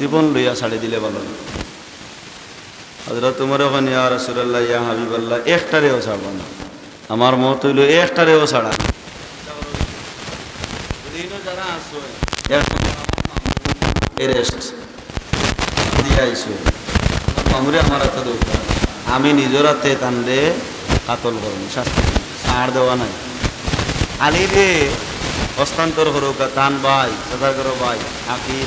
মুক্তিপণ লইয়া ছাড়ি দিলে ভালো। না হজরত তোমার ওখানে ইয়া রসুল্লাহ ইয়া হাবিবাল্লাহ, একটারেও ছাড়ব না। আমার মত হইল একটারেও ছাড়া। আমি নিজের হাতে তানলে কাতল করব। শাস্তি ছাড় দেওয়া নাই। আলি রে হস্তান্তর করো তান ভাই সদা করো ভাই আকি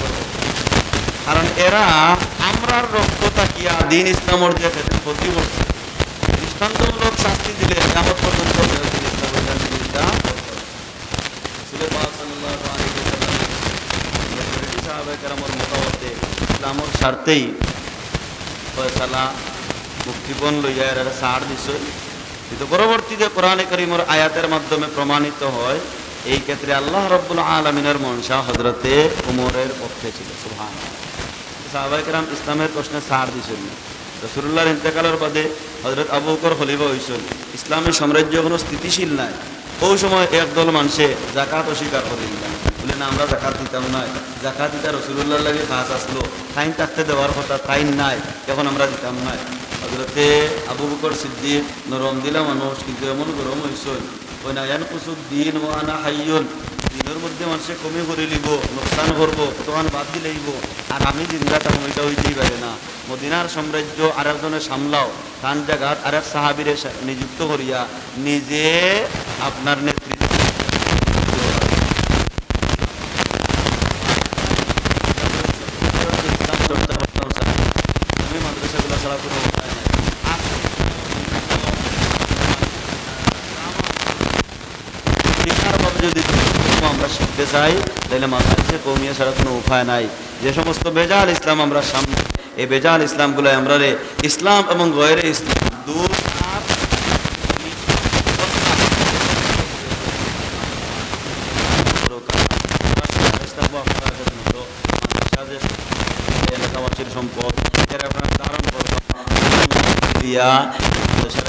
করব। কারণ এরা আমরার রক্ত তাকিয়া দিন ইসলামর যে ক্ষতি করছে দৃষ্টান্তমূলক শাস্তি দিলে কেমন পর্যন্ত ইসলামের স্বার্থেই ফয়সালা মুক্তিপণ লইয়া এরা ছাড় দিছে কিন্তু পরবর্তীতে কোরআনে করিমর আয়াতের মাধ্যমে প্রমাণিত হয় এই ক্ষেত্রে আল্লাহ রব্বুল আলমিনের মনসা হজরতে উমরের পক্ষে ছিল সুহান সাহাবাইকরাম ইসলামের প্রশ্নে ছাড় দিছিল রসুল্লাহর ইন্তেকালের বাদে হজরত আবু বকর খলিফা হয়েছিল ইসলামী সাম্রাজ্য কোনো স্থিতিশীল নাই। ওই সময় একদল মানুষে জাকাত অস্বীকার করে দিলাম বলে, না, আমরা জাকাত দিতাম না জাকাত দিতা রসুল্লাহর লাগে কাজ আসলো। টাইম থাকতে দেওয়ার কথা টাইম নাই। এখন আমরা দিতাম না হজরতে আবু বকর সিদ্দিক নরম দিলা মানুষ, কিন্তু এমন গরম হয়েছিল ওই না ইয়ান কুসুদ দিন ও আনা হাইয়ন। দিনের মধ্যে মানুষে কমে করে লিব নোকসান করব কতক্ষণ বাদ দিলেইব আর আমি জিন্দা তখন ওইটা হইতেই পারে না। মদিনার সাম্রাজ্য আর একজনের সামলাও তান জায়গাত আর এক সাহাবিরে নিযুক্ত করিয়া নিজে আপনার নেতৃত্ব ছাড়া কোনো উপায় নাই। আছে। শিক্ষারভাবে যদি আমরা শিখতে চাই, তাহলে মাদ্রাসে কৌমিয়া ছাড়া কোনো উপায় নাই। যে সমস্ত বেজাল ইসলাম আমরা সামনে, এই বেজাল ইসলামগুলো আমরা রে ইসলাম এবং গয়ের ইসলাম দূর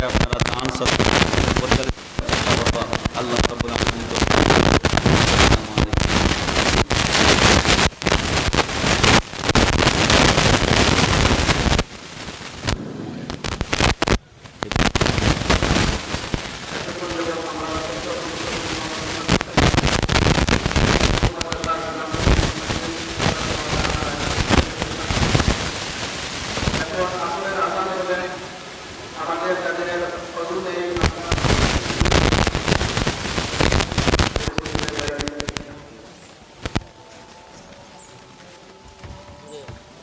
আপনারা দান সৎ পরিচালিত আল্লাহ